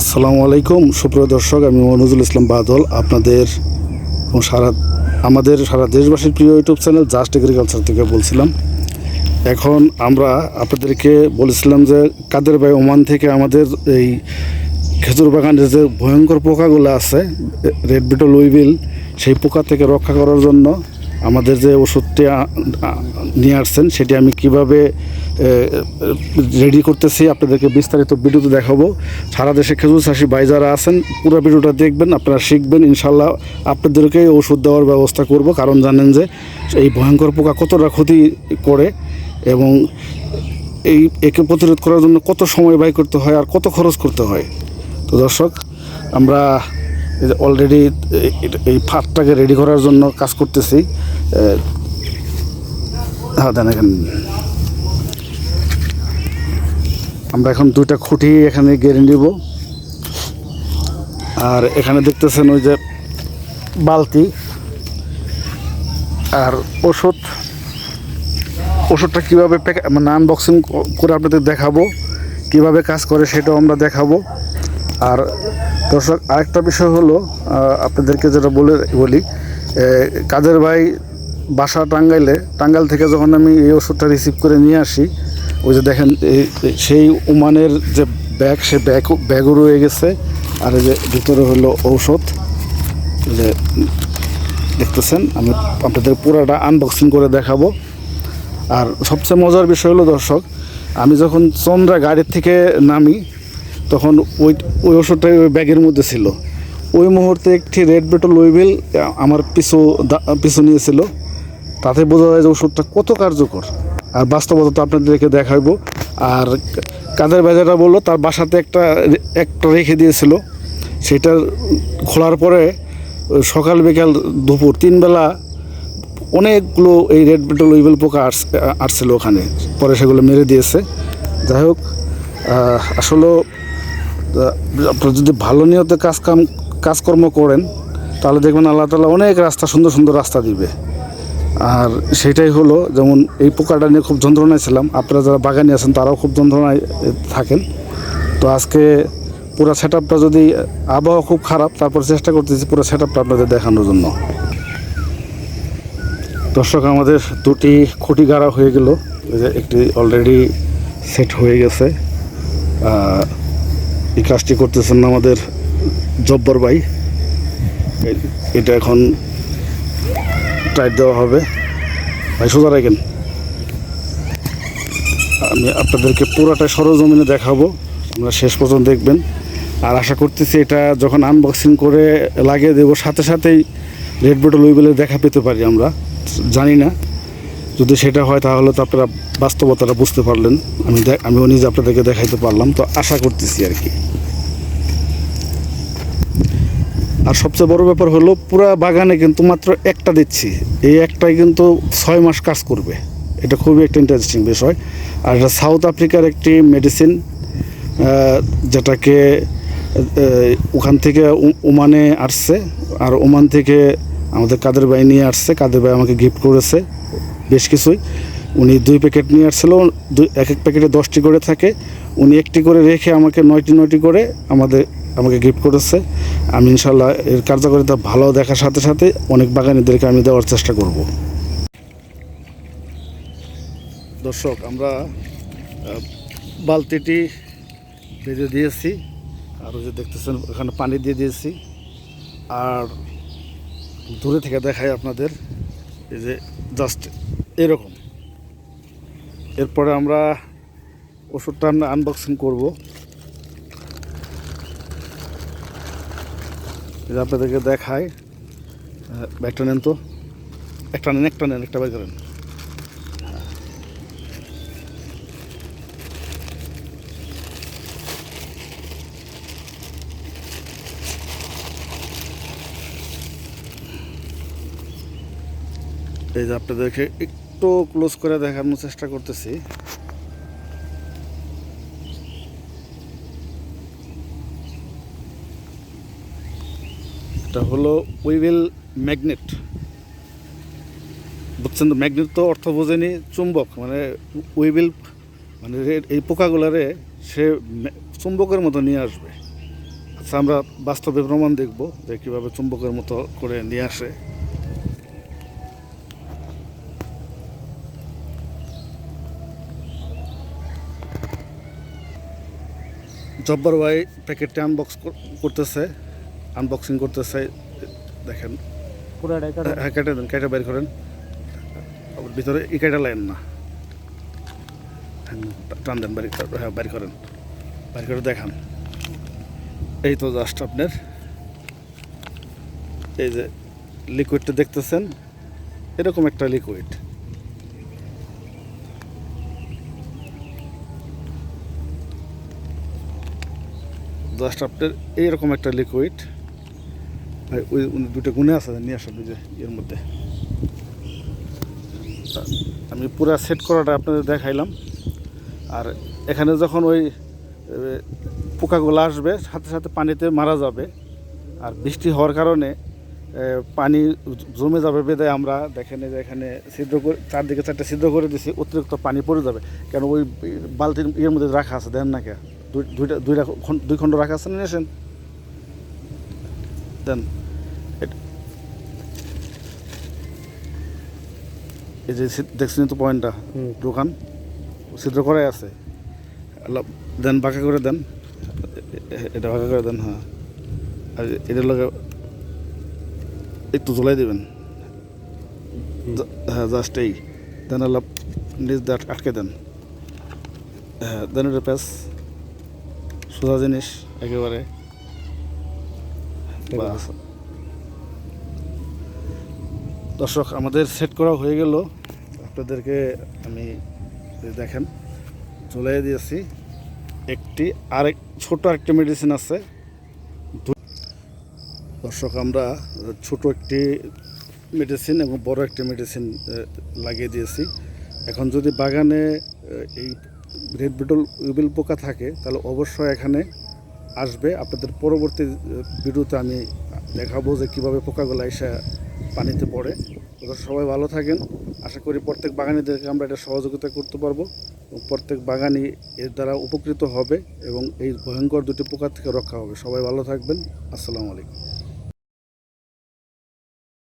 আসসালামু আলাইকুম। সুপ্রিয় দর্শক, আমি মনোজুল ইসলাম বাদল। আপনাদের সারা, আমাদের সারা দেশবাসীর প্রিয় ইউটিউব চ্যানেল জাস্ট এগ্রিকালচার থেকে বলছিলাম। এখন আমরা আপনাদেরকে বলেছিলাম যে কাদের ভাই ওমান থেকে আমাদের এই খেজুর বাগানের যে ভয়ঙ্কর পোকাগুলো আছে রেড বিটল উইবিল সেই পোকা থেকে রক্ষা করার জন্য আমাদের যে ওষুধটি নিয়ে আসছেন, সেটি আমি কীভাবে রেডি করতেছি আপনাদেরকে বিস্তারিত ভিডিওতে দেখাবো। সারা দেশে খেজুর চাষি ভাই যারা আছেন, পুরো ভিডিওটা দেখবেন, আপনারা শিখবেন ইনশাল্লাহ আপনাদেরকে ওষুধ দেওয়ার ব্যবস্থা করব। কারণ জানেন যে, এই ভয়ঙ্কর পোকা কতটা ক্ষতি করে এবং এই একে প্রতিরোধ করার জন্য কত সময় ব্যয় করতে হয় আর কত খরচ করতে হয়। তো দর্শক, আমরা অলরেডি এই ফাটটাকে রেডি করার জন্য কাজ করতেছি। হ্যাঁ দেন এখানে। আমরা এখন দুইটা খুঁটি এখানে গেড়ে নিব। আর এখানে দেখতেছেন ওই যে বালতি আর ওষুধ। ওষুধটা কীভাবে মানে আনবক্সিং করে আপনাদের দেখাবো, কীভাবে কাজ করে সেটাও আমরা দেখাবো। আর দর্শক, আরেকটা বিষয় হলো আপনাদেরকে যেটা বলে বলি কাদের ভাই বাসা টাঙ্গাইলে, টাঙ্গাইল থেকে যখন আমি এই ওষুধটা রিসিভ করে নিয়ে আসি, ওই যে দেখেন সেই ওমানের যে ব্যাগ, সে ব্যাগ, ব্যাগও রয়ে গেছে, আর এই যে ভিতরে হলো ঔষধ। যে, দেখতেছেন, আমি আপনাদের পুরাটা আনবক্সিং করে দেখাবো। আর সবচেয়ে মজার বিষয় হলো, দর্শক, আমি যখন চন্দ্রা গাড়ির থেকে নামি তখন ওই ওই ওষুধটা ওই ব্যাগের মধ্যে ছিল। ওই মুহূর্তে একটি রেড বেটল ওইবেল আমার পিছু পিছু নিয়েছিল। তাতে বোঝা যায় যে ওষুধটা কত কার্যকর। আর বাস্তবতা তো আপনাদেরকে দেখাইবো। আর কাদের বাজারটা বলল তার বাসাতে একটা একটা রেখে দিয়েছিল। সেটার খোলার পরে সকাল বিকাল দুপুর তিনবেলা অনেকগুলো এই রেড বেটল উইবেল পোকা আস- আসছিল ওখানে। পরে সেগুলো মেরে দিয়েছে। যাই হোক আহ, আপনারা যদি ভালো নিয়তে কাজ কাম, কাজকর্ম করেন, তাহলে দেখবেন আল্লাহ তালা অনেক রাস্তা, সুন্দর সুন্দর রাস্তা দিবে। আর সেটাই হলো, যেমন এই পোকাটা নিয়ে খুব যন্ত্রণায় ছিলাম। আপনারা যারা বাগানি আছেন, তারাও খুব যন্ত্রণায় থাকেন। তো আজকে পুরো সেট যদি, আবহাওয়া খুব খারাপ, তারপর চেষ্টা করতেছি পুরো সেট আপটা আপনাদের দেখানোর জন্য। দর্শক, আমাদের দুটি খুঁটি গাড়া হয়ে গেল। একটি অলরেডি সেট হয়ে গেছে। এই কাজটি করতেছেন আমাদের জব্বর ভাই। এটা এখন টাইট দেওয়া হবে। ভাই, সোজা রাখেন। আমি আপনাদেরকে পুরোটা সরজমিনে দেখাবো। আপনারা শেষ পর্যন্ত দেখবেন। আর আশা করতেছি এটা যখন আনবক্সিং করে লাগিয়ে দেবো, সাথে সাথেই রেড বটল উইবেলের দেখা পেতে পারি আমরা। জানি না। যদি সেটা হয় তাহলে তো আপনারা বাস্তবতাটা বুঝতে পারলেন। আমি দে- আমিও নিজে আপনাদেরকে দেখাইতে পারলাম। তো আশা করতেছি আর কি। আর সবচেয়ে বড় ব্যাপার হলো, পুরা বাগানে কিন্তু মাত্র একটা দিচ্ছি। এই একটাই কিন্তু ছয় মাস কাজ করবে। এটা খুবই একটা ইন্টারেস্টিং বিষয়। আর এটা সাউথ আফ্রিকার একটি মেডিসিন যেটাকে ওখান থেকে ওমানে আসছে। আর ওমান থেকে আমাদের কাদের ভাই নিয়ে আসছে। কাদের ভাই আমাকে গিফট করেছে। বেশ কিছুই। উনি দুই প্যাকেট নিয়ে আসছিল, দুই এক এক প্যাকেটে দশটি করে থাকে। উনি একটি করে রেখে আমাকে নয়টি নয়টি করে আমাদের আমাকে গিফট করেছে। আমি ইনশাল্লাহ এর কার্যকারিতা ভালো দেখার সাথে সাথে অনেক বাগানিদেরকে আমি দেওয়ার চেষ্টা করব। দর্শক, আমরা বালতিটি বেঁধে দিয়েছি। আর ওই যে দেখতেছেন, ওখানে পানি দিয়ে দিয়েছি। আর দূরে থেকে দেখায় আপনাদের, এই যে জাস্ট এরকম। এরপরে আমরা ওষুধটা আমরা আনবক্সিং করব। আপনাদেরকে আহ, একটা নেন তো। একটা নেন একটা নেন একটা বের করেন এই যে আপনাদেরকে একটু ক্লোজ করে দেখানোর চেষ্টা করতেছি। এটা হলো উইভিল ম্যাগনেট বুঝছেন তো? ম্যাগনেট তো অর্থ বোঝেনি, চুম্বক। মানে উইভিল মানে এই পোকাগুলারে সে চুম্বকের মতো নিয়ে আসবে। আচ্ছা আমরা বাস্তবে প্রমাণ দেখব যে কীভাবে চুম্বকের মতো করে নিয়ে আসে। জব্বার ভাই প্যাকেটটি আনবক্স করতেছে আনবক্সিং করতেছে দেখেন। কাটা হ্যাঁ কেটে দেন কেটে বের করেন। আবার ভিতরে ই কেটে লাইন না। হ্যাঁ, টান দেন বাড়ি হ্যাঁ বাড়ি করেন। বাড়ি করে দেখান। এই তো জাস্ট আপনার। এই যে লিকুইডটা দেখতেছেন এরকম একটা লিকুইড জাস্ট আপনার এইরকম একটা লিকুইড ওই দুটো গুণে আছে, নিয়ে আসেন যে, এর মধ্যে। আমি পুরা সেট করাটা আপনাদের দেখাইলাম। আর এখানে যখন ওই পোকাগুলো আসবে, সাথে সাথে পানিতে মারা যাবে। আর বৃষ্টি হওয়ার কারণে পানি জমে যাবে বেঁধে আমরা। দেখেন যে এখানে ছিদ্র করে, চারদিকে চারটে ছিদ্র করে দিছি, অতিরিক্ত পানি পড়ে যাবে। কেন ওই বালতির ইয়ের মধ্যে রাখা আছে, দেন না কে? দুইটা দুই খণ্ড রাখা আছে না নিয়েছেন? দেন এই যে দেখছেন তো পয়েন্টটা? দোকান ছিদ্র করাই আছে। দেন বাঁকা করে দেন। এটা বাঁকা করে দেন হ্যাঁ। আর এটার লগে একটু জ্বলাই দেবেন। হ্যাঁ জাস্ট এই। দেন আল্লাহ নিজ আটকে দেন। হ্যাঁ দেন এটা প্যাস সোজা জিনিস একেবারে। দর্শক আমাদের সেট করা হয়ে গেল। আপনাদেরকে আমি দেখেন চলে দিয়েছি। একটি আরেক ছোট একটা মেডিসিন আছে। দর্শক আমরা ছোট একটি মেডিসিন এবং বড় একটি মেডিসিন লাগিয়ে দিয়েছি। এখন যদি বাগানে এই রেড বিটল উইবিল পোকা থাকে, তাহলে অবশ্যই এখানে আসবে। আপনাদের পরবর্তী ভিডিওতে আমি দেখাবো যে কীভাবে পোকাগুলো এসে পানিতে পড়ে। তো সবাই ভালো থাকেন। আশা করি প্রত্যেক বাগানিদেরকে আমরা এটা সহযোগিতা করতে পারব। এবং প্রত্যেক বাগানি এর দ্বারা উপকৃত হবে এবং এই ভয়ঙ্কর দুটি পোকা থেকে রক্ষা হবে। সবাই ভালো থাকবেন। আসসালামু আলাইকুম।